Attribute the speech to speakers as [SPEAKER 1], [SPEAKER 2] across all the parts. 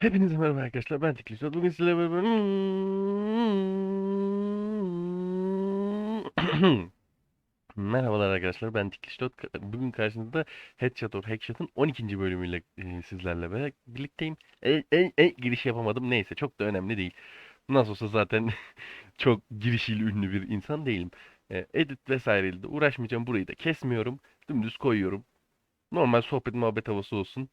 [SPEAKER 1] Hepinize merhaba arkadaşlar. Ben Tikli Suat. Bugün sizlerle beraber... Merhabalar arkadaşlar. Ben Tikli Suat. Bugün karşınızda Headshot or Hackshot'ın 12. bölümüyle e, sizlerle birlikteyim. E, e, e, giriş yapamadım. Neyse çok da önemli değil. Nasıl olsa zaten çok girişiyle ünlü bir insan değilim. E, edit vesaireyle de uğraşmayacağım. Burayı da kesmiyorum. Dümdüz koyuyorum. Normal sohbet muhabbet havası olsun.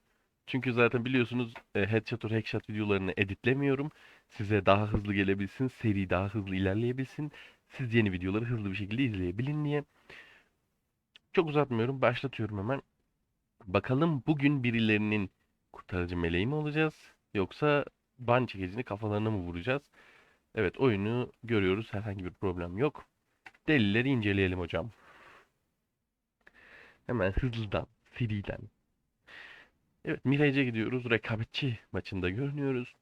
[SPEAKER 1] Çünkü zaten biliyorsunuz e, headshot or hackshot videolarını editlemiyorum. Size daha hızlı gelebilsin, seri daha hızlı ilerleyebilsin. Siz yeni videoları hızlı bir şekilde izleyebilin diye. Çok uzatmıyorum, başlatıyorum hemen. Bakalım bugün birilerinin kurtarıcı meleği mi olacağız? Yoksa ban çekicini kafalarına mı vuracağız? Evet, oyunu görüyoruz. Herhangi bir problem yok. Delilleri inceleyelim hocam. Hemen hızlıdan, seriden. Evet, Mirage'e gidiyoruz. Rekabetçi maçında görünüyoruz.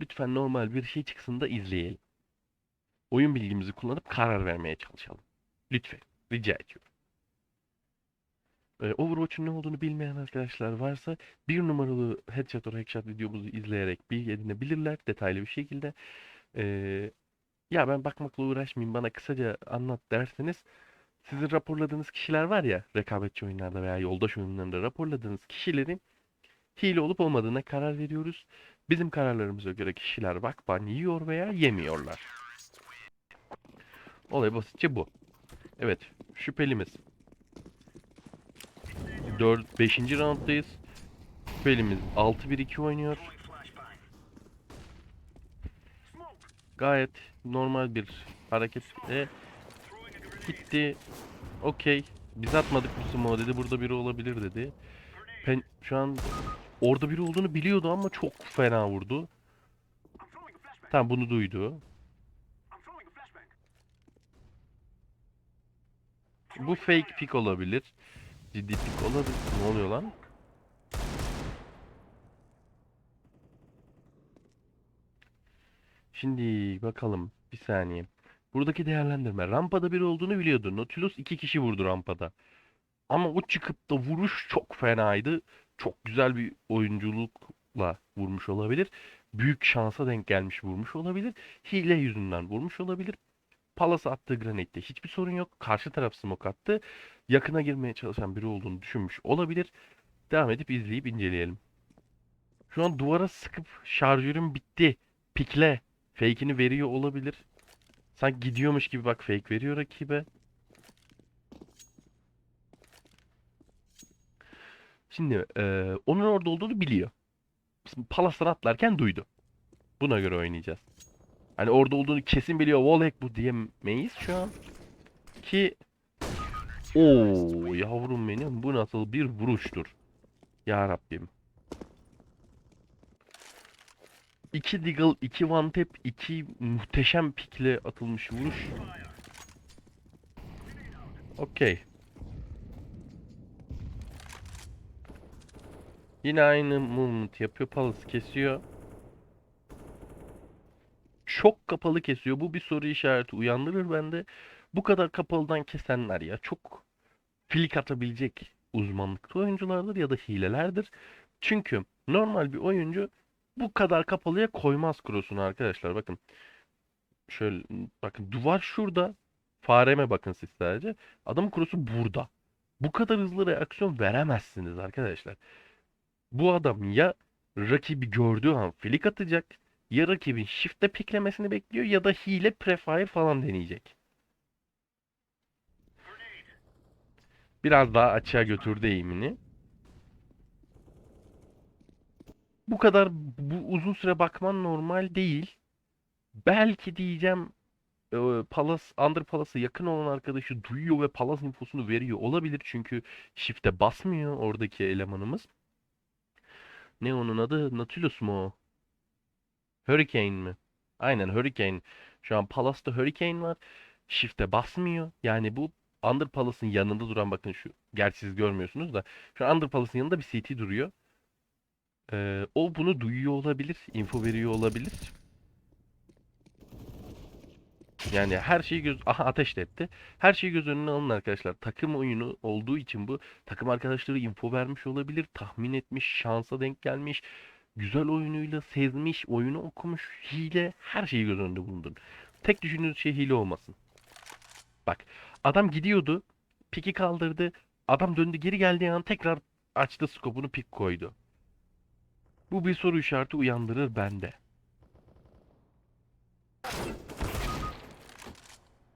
[SPEAKER 1] Lütfen normal bir şey çıksın da izleyelim. Oyun bilgimizi kullanıp karar vermeye çalışalım. Lütfen. Rica ediyorum. Ee, Overwatch'un ne olduğunu bilmeyen arkadaşlar varsa bir numaralı Headshot or Hackshot videomuzu izleyerek bilgi edinebilirler detaylı bir şekilde. Ee, ya ben bakmakla uğraşmayayım bana kısaca anlat derseniz sizin raporladığınız kişiler var ya rekabetçi oyunlarda veya yoldaş oyunlarında raporladığınız kişilerin hile olup olmadığına karar veriyoruz. Bizim kararlarımıza göre kişiler vakban yiyor veya yemiyorlar. Olay basitçe bu. Evet, şüphelimiz. 4 5. rounddayız. Şüphelimiz 6-1-2 oynuyor. Gayet normal bir hareketle gitti. Okey. Biz atmadık bu smoke dedi. Burada biri olabilir dedi. Pen şu an orada biri olduğunu biliyordu ama çok fena vurdu. Tamam bunu duydu. Bu fake pick olabilir. Ciddi pick olabilir. Ne oluyor lan? Şimdi bakalım. Bir saniye. Buradaki değerlendirme. Rampada biri olduğunu biliyordu. Nautilus iki kişi vurdu rampada. Ama o çıkıp da vuruş çok fenaydı. Çok güzel bir oyunculukla vurmuş olabilir. Büyük şansa denk gelmiş vurmuş olabilir. Hile yüzünden vurmuş olabilir. Palas attığı granette hiçbir sorun yok. Karşı taraf smoke attı. Yakına girmeye çalışan biri olduğunu düşünmüş olabilir. Devam edip izleyip inceleyelim. Şu an duvara sıkıp şarjörüm bitti. Pikle. Fake'ini veriyor olabilir. Sanki gidiyormuş gibi bak fake veriyor rakibe. Şimdi eee, onun orada olduğunu biliyor. Palas'tan atlarken duydu. Buna göre oynayacağız. Hani orada olduğunu kesin biliyor. Wallhack bu diyemeyiz şu an. Ki Oo yavrum benim bu nasıl bir vuruştur. Ya Rabbim. 2 Deagle, 2 One Tap, 2 muhteşem pikle atılmış vuruş. Okey. Yine aynı movement yapıyor. Palace kesiyor. Çok kapalı kesiyor. Bu bir soru işareti uyandırır bende. Bu kadar kapalıdan kesenler ya çok flick atabilecek uzmanlıkta oyunculardır ya da hilelerdir. Çünkü normal bir oyuncu bu kadar kapalıya koymaz cross'unu arkadaşlar. Bakın. Şöyle bakın duvar şurada. Fareme bakın siz sadece. Adamın cross'u burada. Bu kadar hızlı reaksiyon veremezsiniz arkadaşlar. Bu adam ya rakibi gördüğü an flick atacak ya rakibin shift'te piklemesini bekliyor ya da hile prefire falan deneyecek. Biraz daha açığa götürdü eğimini. Bu kadar bu uzun süre bakman normal değil. Belki diyeceğim e, Palas, Under Palas'a yakın olan arkadaşı duyuyor ve Palas infosunu veriyor olabilir. Çünkü shift'e basmıyor oradaki elemanımız. Ne onun adı? Nautilus mu o? Hurricane mi? Aynen Hurricane. Şu an Palas'ta Hurricane var. Shift'e basmıyor. Yani bu Under Palas'ın yanında duran bakın şu. Gerçi siz görmüyorsunuz da. Şu an Under Palas'ın yanında bir CT duruyor. Ee, o bunu duyuyor olabilir. Info veriyor olabilir. Yani her şeyi göz... Aha ateş de etti. Her şeyi göz önüne alın arkadaşlar. Takım oyunu olduğu için bu takım arkadaşları info vermiş olabilir. Tahmin etmiş, şansa denk gelmiş. güzel oyunuyla sezmiş, oyunu okumuş, hile, her şeyi göz önünde bulundurun. Tek düşündüğünüz şey hile olmasın. Bak, adam gidiyordu, piki kaldırdı, adam döndü geri geldiği an tekrar açtı skopunu pik koydu. Bu bir soru işareti uyandırır bende.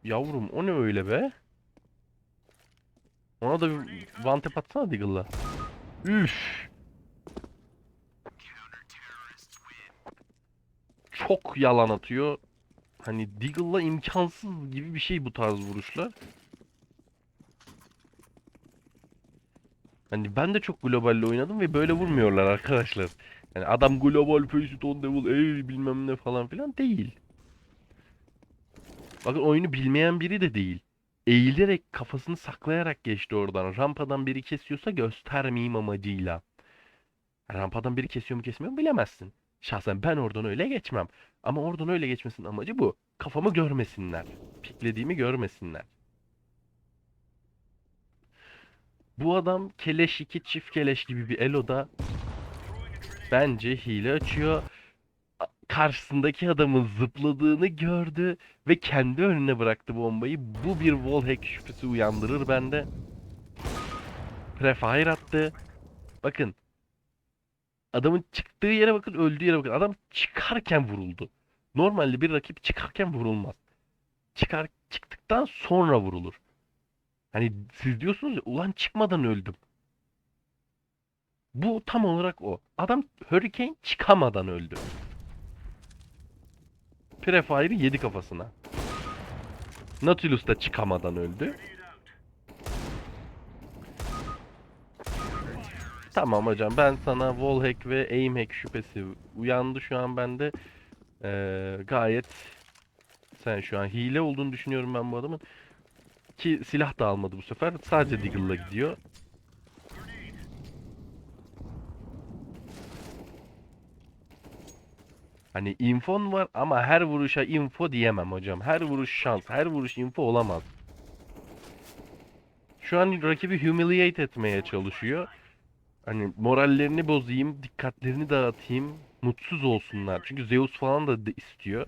[SPEAKER 1] Yavrum o ne öyle be? Ona da bir tap atsana Deagle'la. Üf. Çok yalan atıyor. Hani Deagle'la imkansız gibi bir şey bu tarz vuruşlar. Hani ben de çok globalle oynadım ve böyle vurmuyorlar arkadaşlar. Yani adam global face on devil ey bilmem ne falan filan değil. Bakın oyunu bilmeyen biri de değil. Eğilerek kafasını saklayarak geçti oradan. Rampadan biri kesiyorsa göstermeyeyim amacıyla. Rampadan biri kesiyor mu kesmiyor mu bilemezsin. Şahsen ben oradan öyle geçmem. Ama oradan öyle geçmesinin amacı bu. Kafamı görmesinler. Piklediğimi görmesinler. Bu adam keleş 2 çift keleş gibi bir eloda bence hile açıyor. Karşısındaki adamın zıpladığını gördü ve kendi önüne bıraktı bombayı. Bu bir wallhack şüphesi uyandırır bende. Prefire attı. Bakın. Adamın çıktığı yere bakın, öldüğü yere bakın. Adam çıkarken vuruldu. Normalde bir rakip çıkarken vurulmaz. Çıkar çıktıktan sonra vurulur. Hani siz diyorsunuz ya ulan çıkmadan öldüm. Bu tam olarak o. Adam Hurricane çıkamadan öldü. Prefire'ı yedi kafasına. Nautilus da çıkamadan öldü. Tamam hocam ben sana wallhack ve aimhack şüphesi uyandı şu an bende. Ee, gayet sen şu an hile olduğunu düşünüyorum ben bu adamın. Ki silah da almadı bu sefer. Sadece Deagle'la gidiyor. Hani infon var ama her vuruşa info diyemem hocam. Her vuruş şans, her vuruş info olamaz. Şu an rakibi humiliate etmeye çalışıyor. Hani morallerini bozayım, dikkatlerini dağıtayım, mutsuz olsunlar. Çünkü Zeus falan da istiyor.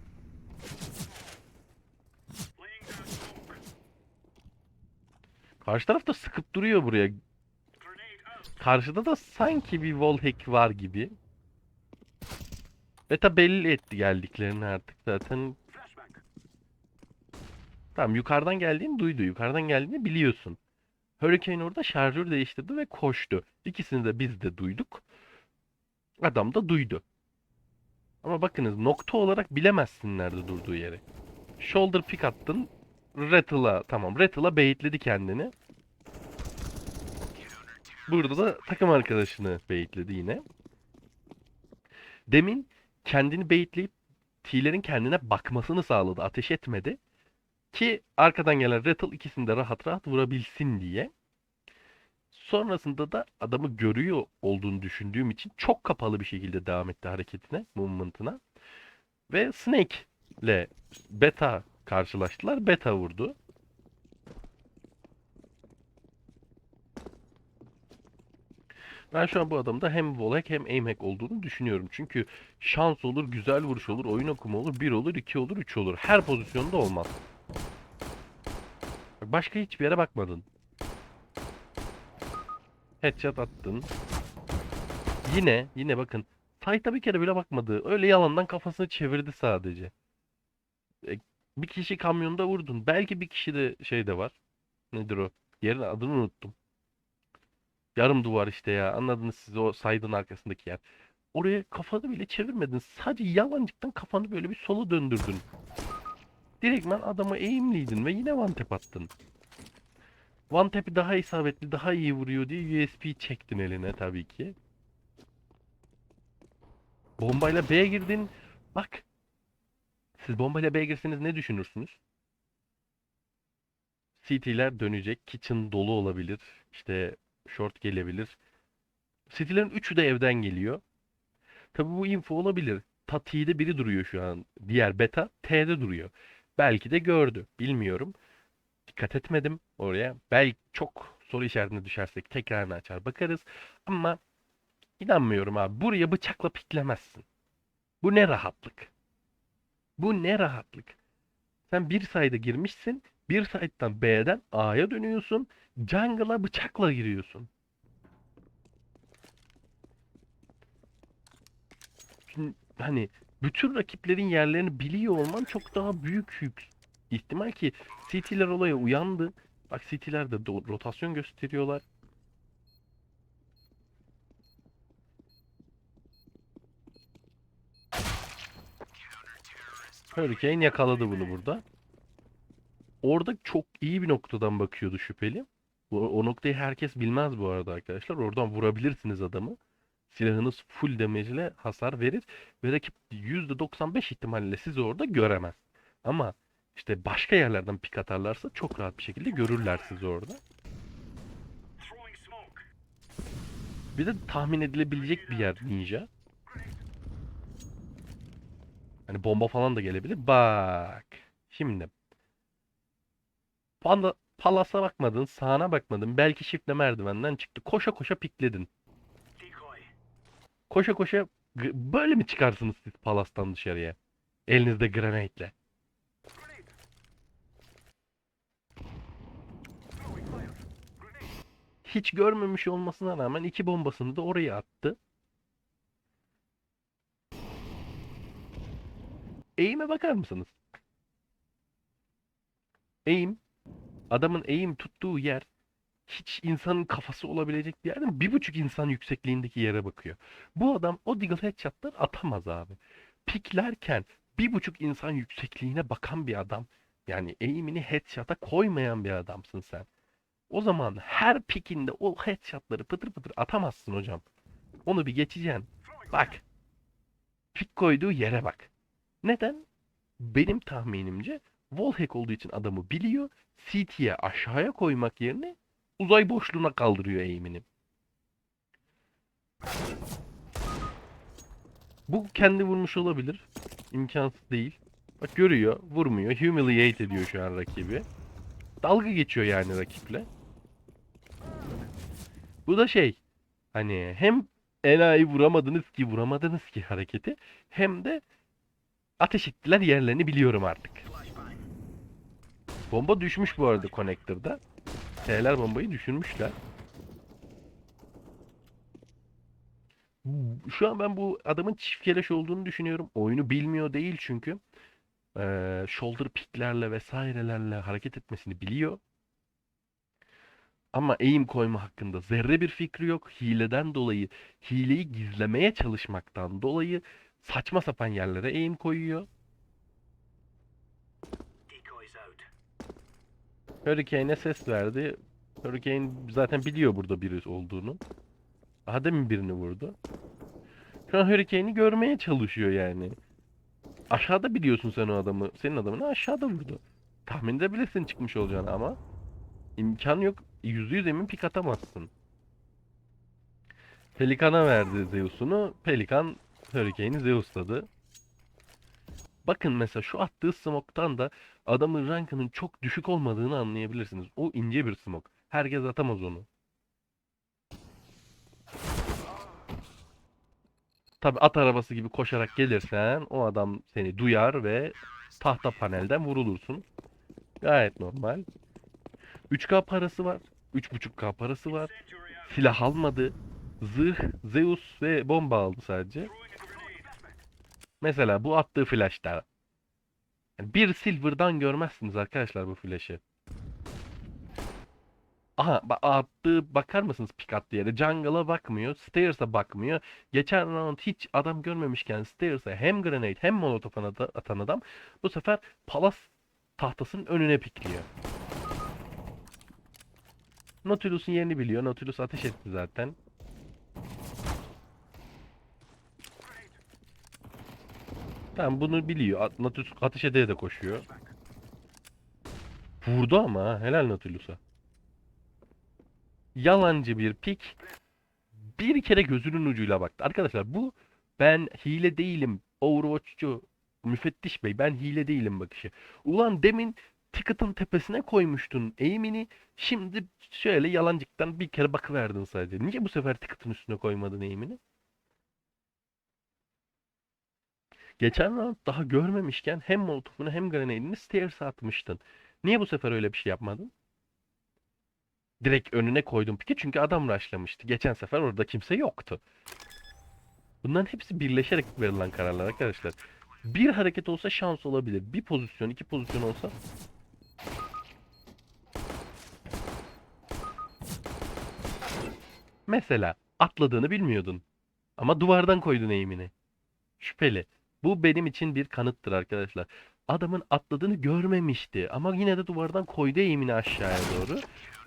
[SPEAKER 1] Karşı taraf da sıkıp duruyor buraya. Karşıda da sanki bir wallhack var gibi. Beta belli etti geldiklerini artık zaten. Tamam yukarıdan geldiğini duydu. Yukarıdan geldiğini biliyorsun. Hurricane orada şarjör değiştirdi ve koştu. İkisini de biz de duyduk. Adam da duydu. Ama bakınız nokta olarak bilemezsin nerede durduğu yeri. Shoulder pick attın. Rattle'a tamam Rattle'a baitledi kendini. Burada da takım arkadaşını baitledi yine. Demin kendini baitleyip T'lerin kendine bakmasını sağladı. Ateş etmedi. Ki arkadan gelen Rattle ikisini de rahat rahat vurabilsin diye. Sonrasında da adamı görüyor olduğunu düşündüğüm için çok kapalı bir şekilde devam etti hareketine, movement'ına. Ve Snake ile Beta karşılaştılar. Beta vurdu. Ben şu an bu adamda hem wallhack hem aimhack olduğunu düşünüyorum. Çünkü şans olur, güzel vuruş olur, oyun okuma olur, 1 olur, 2 olur, 3 olur. Her pozisyonda olmaz. Başka hiçbir yere bakmadın. Headshot attın. Yine, yine bakın. Sight'a bir kere bile bakmadı. Öyle yalandan kafasını çevirdi sadece. E, bir kişi kamyonda vurdun. Belki bir kişi de şey de var. Nedir o? Yerin adını unuttum. Yarım duvar işte ya. Anladınız siz o saydın arkasındaki yer. Oraya kafanı bile çevirmedin. Sadece yalancıktan kafanı böyle bir sola döndürdün. Direktmen adama eğimliydin ve yine one tap attın. One tap'i daha isabetli, daha iyi vuruyor diye USP çektin eline tabii ki. Bombayla B'ye girdin. Bak. Siz bombayla B'ye girseniz ne düşünürsünüz? CT'ler dönecek. Kitchen dolu olabilir. İşte short gelebilir. City'lerin üçü de evden geliyor. Tabii bu info olabilir. Ta T'de biri duruyor şu an. Diğer beta T'de duruyor. Belki de gördü. Bilmiyorum. Dikkat etmedim oraya. Belki çok soru işaretine düşersek tekrarını açar bakarız. Ama İnanmıyorum abi. Buraya bıçakla piklemezsin. Bu ne rahatlık. Bu ne rahatlık. Sen bir sayda girmişsin. Bir side'dan B'den A'ya dönüyorsun. Jungle'a bıçakla giriyorsun. Şimdi hani bütün rakiplerin yerlerini biliyor olman çok daha büyük yük. ihtimal ki CT'ler olaya uyandı. Bak CT'ler de rotasyon gösteriyorlar. Hurricane yakaladı bunu burada. Orada çok iyi bir noktadan bakıyordu şüpheli. O, o noktayı herkes bilmez bu arada arkadaşlar. Oradan vurabilirsiniz adamı. Silahınız full damage ile hasar verir. Ve rakip %95 ihtimalle sizi orada göremez. Ama işte başka yerlerden pik atarlarsa çok rahat bir şekilde görürler sizi orada. Bir de tahmin edilebilecek bir yer ninja. Hani bomba falan da gelebilir. Bak. Şimdi. Panda Palas'a bakmadın, sağına bakmadın. Belki şifle merdivenden çıktı. Koşa koşa pikledin. Koşa koşa böyle mi çıkarsınız siz Palas'tan dışarıya? Elinizde grenade'le. Hiç görmemiş olmasına rağmen iki bombasını da oraya attı. Eğime bakar mısınız? Eğim, adamın eğim tuttuğu yer hiç insanın kafası olabilecek bir yerden bir buçuk insan yüksekliğindeki yere bakıyor. Bu adam o Deagle headshot'lar atamaz abi. Piklerken bir buçuk insan yüksekliğine bakan bir adam. Yani eğimini headshot'a koymayan bir adamsın sen. O zaman her pikinde o headshot'ları pıtır pıtır atamazsın hocam. Onu bir geçeceksin. Bak. Pik koyduğu yere bak. Neden? Benim tahminimce wallhack olduğu için adamı biliyor. CT'ye aşağıya koymak yerine uzay boşluğuna kaldırıyor eğimini. Bu kendi vurmuş olabilir. İmkansız değil. Bak görüyor, vurmuyor. Humiliate ediyor şu an rakibi. Dalga geçiyor yani rakiple. Bu da şey. Hani hem enayi vuramadınız ki vuramadınız ki hareketi hem de ateş ettiler yerlerini biliyorum artık. Bomba düşmüş bu arada connector'da. T'ler bombayı düşürmüşler. Şu an ben bu adamın çift keleş olduğunu düşünüyorum. Oyunu bilmiyor değil çünkü. Ee, shoulder picklerle vesairelerle hareket etmesini biliyor. Ama aim koyma hakkında zerre bir fikri yok. Hileden dolayı, hileyi gizlemeye çalışmaktan dolayı saçma sapan yerlere aim koyuyor. Hurricane'e ses verdi. Hurricane zaten biliyor burada biri olduğunu. Daha demin birini vurdu. Şu an Hurricane'i görmeye çalışıyor yani. Aşağıda biliyorsun sen o adamı. Senin adamını aşağıda vurdu. Tahmin edebilirsin çıkmış olacağını ama imkan yok. Yüzde yüz emin pik atamazsın. Pelikan'a verdi Zeus'unu. Pelikan Hurricane'i Zeus'ladı. Bakın mesela şu attığı smoke'tan da adamın rankının çok düşük olmadığını anlayabilirsiniz. O ince bir smoke. Herkes atamaz onu. Tabi at arabası gibi koşarak gelirsen o adam seni duyar ve tahta panelden vurulursun. Gayet normal. 3K parası var. 3.5K parası var. Silah almadı. Zırh, Zeus ve bomba aldı sadece. Mesela bu attığı flash'ta. Yani bir silver'dan görmezsiniz arkadaşlar bu flash'ı. Aha ba- attığı bakar mısınız pik attığı yere? Jungle'a bakmıyor. Stairs'a bakmıyor. Geçen round hiç adam görmemişken Stairs'a hem grenade hem molotof ata- atan adam bu sefer Palas tahtasının önüne pikliyor. Nautilus'un yerini biliyor. Nautilus ateş etti zaten. Tamam bunu biliyor. At- Nautilus ateş edeye de koşuyor. Vurdu ama ha. Helal Nautilus'a. Yalancı bir pik. Bir kere gözünün ucuyla baktı. Arkadaşlar bu ben hile değilim. Overwatch'cu müfettiş bey ben hile değilim bakışı. Ulan demin ticket'ın tepesine koymuştun eğimini. Şimdi şöyle yalancıktan bir kere bakıverdin sadece. Niye bu sefer ticket'ın üstüne koymadın eğimini? Geçen round daha görmemişken hem molotofunu hem grenade'ini stairs'e atmıştın. Niye bu sefer öyle bir şey yapmadın? Direkt önüne koydum piki çünkü adam rushlamıştı. Geçen sefer orada kimse yoktu. Bunların hepsi birleşerek verilen kararlar arkadaşlar. Bir hareket olsa şans olabilir. Bir pozisyon, iki pozisyon olsa Mesela atladığını bilmiyordun. Ama duvardan koydun eğimini. Şüpheli. Bu benim için bir kanıttır arkadaşlar. Adamın atladığını görmemişti ama yine de duvardan koydu eğimini aşağıya doğru.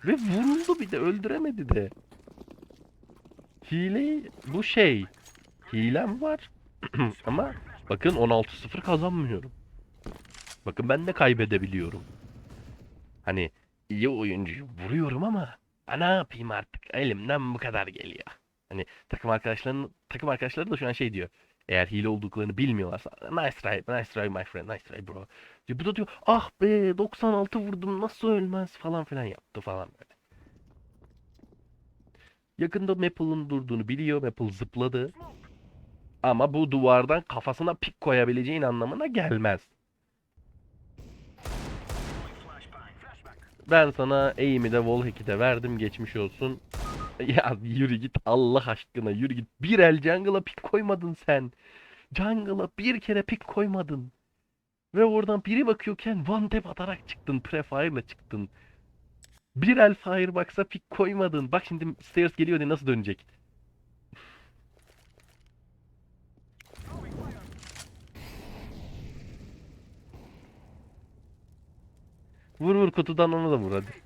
[SPEAKER 1] Ve vuruldu bir de öldüremedi de. Hile bu şey. Hilem var. ama bakın 16-0 kazanmıyorum. Bakın ben de kaybedebiliyorum. Hani iyi oyuncuyu vuruyorum ama "Ha, ne yapayım artık elimden bu kadar geliyor. Hani takım arkadaşlarının takım arkadaşları da şu an şey diyor. Eğer hile olduklarını bilmiyorlarsa nice try, nice try my friend, nice try bro. Diyor. Bu da diyor ah be 96 vurdum nasıl ölmez falan filan yaptı falan böyle. Yakında Maple'ın durduğunu biliyor. Maple zıpladı. Ama bu duvardan kafasına pik koyabileceğin anlamına gelmez. Ben sana eğimi de wallhack'i de verdim geçmiş olsun. Ya yürü git Allah aşkına yürü git. Bir el jungle'a pik koymadın sen. Jungle'a bir kere pik koymadın. Ve oradan biri bakıyorken one tap atarak çıktın. Prefire'la çıktın. Bir el Firebox'a pik koymadın. Bak şimdi Stairs geliyor diye nasıl dönecek. Vur vur kutudan onu da vur hadi.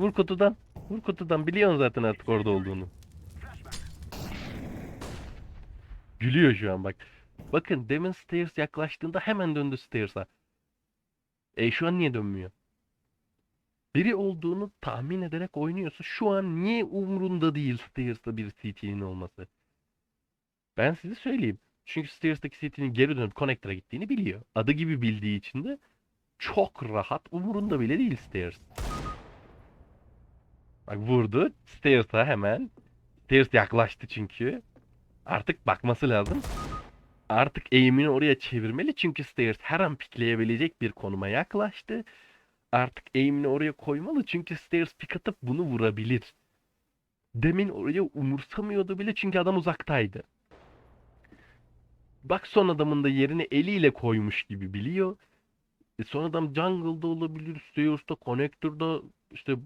[SPEAKER 1] Vur kutudan. Vur kutudan. Biliyorsun zaten artık orada olduğunu. Gülüyor şu an bak. Bakın demin Stairs yaklaştığında hemen döndü Stairs'a. E şu an niye dönmüyor? Biri olduğunu tahmin ederek oynuyorsa şu an niye umrunda değil Stairs'ta bir CT'nin olması? Ben size söyleyeyim. Çünkü Stairs'taki CT'nin geri dönüp Connector'a gittiğini biliyor. Adı gibi bildiği için de çok rahat umurunda bile değil Stairs. Bak vurdu. Stairs'a hemen. Stairs yaklaştı çünkü. Artık bakması lazım. Artık eğimini oraya çevirmeli çünkü Stairs her an pikleyebilecek bir konuma yaklaştı. Artık eğimini oraya koymalı çünkü Stairs pik atıp bunu vurabilir. Demin oraya umursamıyordu bile çünkü adam uzaktaydı. Bak son adamın da yerini eliyle koymuş gibi biliyor. E son adam jungle'da olabilir, Stairs'ta, Connector'da, işte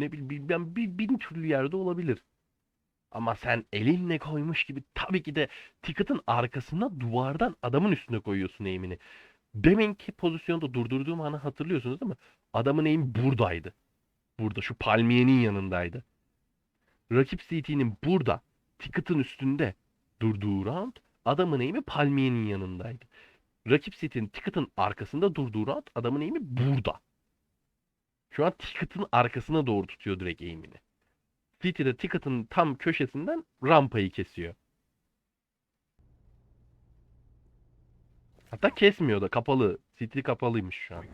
[SPEAKER 1] ne bilmem bir bin türlü yerde olabilir. Ama sen elinle koymuş gibi tabii ki de ticket'ın arkasına duvardan adamın üstüne koyuyorsun eğimini. Deminki pozisyonda durdurduğum anı hatırlıyorsunuz değil mi? Adamın eğimi buradaydı. Burada şu palmiyenin yanındaydı. Rakip CT'nin burada ticket'ın üstünde durduğu round adamın eğimi palmiyenin yanındaydı. Rakip CT'nin ticket'ın arkasında durduğu round adamın eğimi burada. Şu an ticket'ın arkasına doğru tutuyor direkt eğimini. City de ticket'ın tam köşesinden rampayı kesiyor. Hatta kesmiyor da kapalı. City kapalıymış şu an.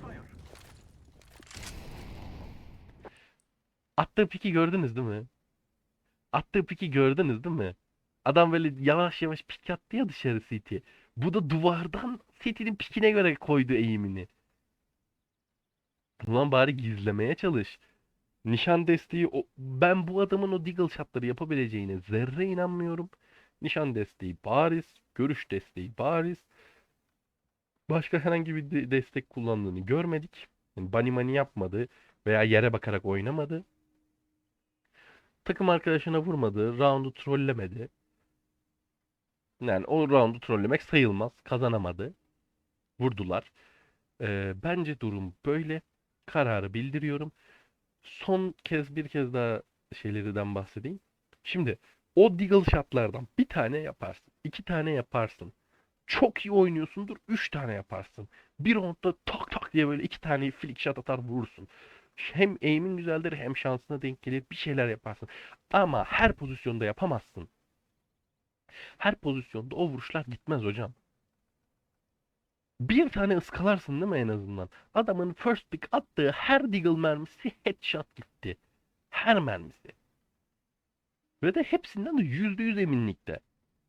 [SPEAKER 1] Attığı piki gördünüz değil mi? Attığı piki gördünüz değil mi? Adam böyle yavaş yavaş pik attı ya dışarı City. Bu da duvardan City'nin pikine göre koydu eğimini. Ulan bari gizlemeye çalış. Nişan desteği o, ben bu adamın o deagle shotları yapabileceğine zerre inanmıyorum. Nişan desteği bariz, görüş desteği bariz. Başka herhangi bir de- destek kullandığını görmedik. Yani bunny money yapmadı veya yere bakarak oynamadı. Takım arkadaşına vurmadı, roundu trollemedi. Yani o roundu trollemek sayılmaz. Kazanamadı. Vurdular. Ee, bence durum böyle. Kararı bildiriyorum. Son kez bir kez daha şeylerden bahsedeyim. Şimdi o deagle shotlardan bir tane yaparsın. iki tane yaparsın. Çok iyi oynuyorsundur. Üç tane yaparsın. Bir roundda tak tak diye böyle iki tane flick shot atar vurursun. Hem aim'in güzeldir hem şansına denk gelir. Bir şeyler yaparsın. Ama her pozisyonda yapamazsın. Her pozisyonda o vuruşlar gitmez hocam. Bir tane ıskalarsın değil mi en azından? Adamın first pick attığı her deagle mermisi headshot gitti. Her mermisi. Ve de hepsinden de %100 eminlikte.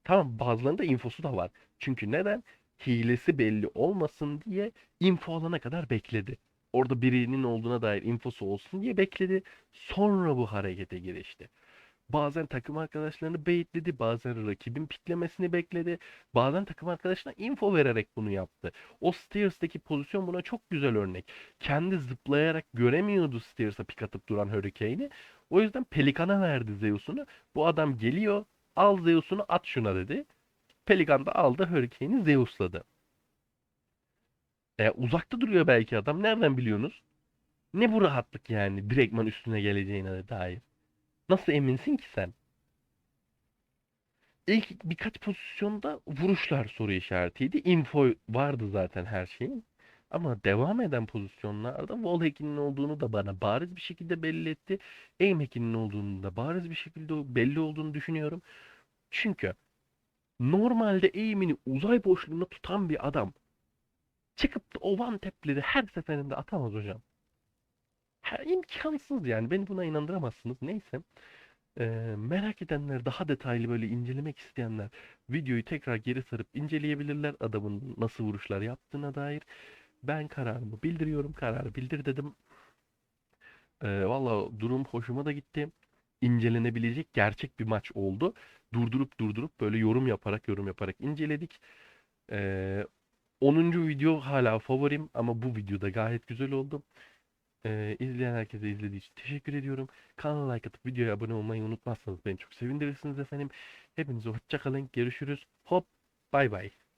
[SPEAKER 1] Tamam bazılarında infosu da var. Çünkü neden? Hilesi belli olmasın diye info alana kadar bekledi. Orada birinin olduğuna dair infosu olsun diye bekledi. Sonra bu harekete girişti. Bazen takım arkadaşlarını beyitledi, bazen rakibin piklemesini bekledi, bazen takım arkadaşına info vererek bunu yaptı. O Steers'taki pozisyon buna çok güzel örnek. Kendi zıplayarak göremiyordu Steers'a pik atıp duran Hurricane'i. O yüzden Pelikan'a verdi Zeus'unu. Bu adam geliyor, al Zeus'unu at şuna dedi. Pelikan da aldı Hurricane'i Zeus'ladı. E, uzakta duruyor belki adam. Nereden biliyorsunuz? Ne bu rahatlık yani direktman üstüne geleceğine dair. Nasıl eminsin ki sen? İlk birkaç pozisyonda vuruşlar soru işaretiydi. Info vardı zaten her şeyin. Ama devam eden pozisyonlarda wall olduğunu da bana bariz bir şekilde belli etti. Aim hack'inin olduğunu da bariz bir şekilde belli olduğunu düşünüyorum. Çünkü normalde aim'ini uzay boşluğunda tutan bir adam çıkıp da o one her seferinde atamaz hocam. İmkansız yani. Beni buna inandıramazsınız. Neyse. Ee, merak edenler, daha detaylı böyle incelemek isteyenler videoyu tekrar geri sarıp inceleyebilirler adamın nasıl vuruşlar yaptığına dair. Ben kararımı bildiriyorum. Kararı bildir dedim. Ee, valla durum hoşuma da gitti. İncelenebilecek gerçek bir maç oldu. Durdurup durdurup böyle yorum yaparak yorum yaparak inceledik. Ee, 10. video hala favorim ama bu videoda gayet güzel oldu. Ee, izleyen herkese izlediği için teşekkür ediyorum. Kanala like atıp videoya abone olmayı unutmazsanız beni çok sevindirirsiniz efendim. Hepinize hoşça kalın. Görüşürüz. Hop bay bay.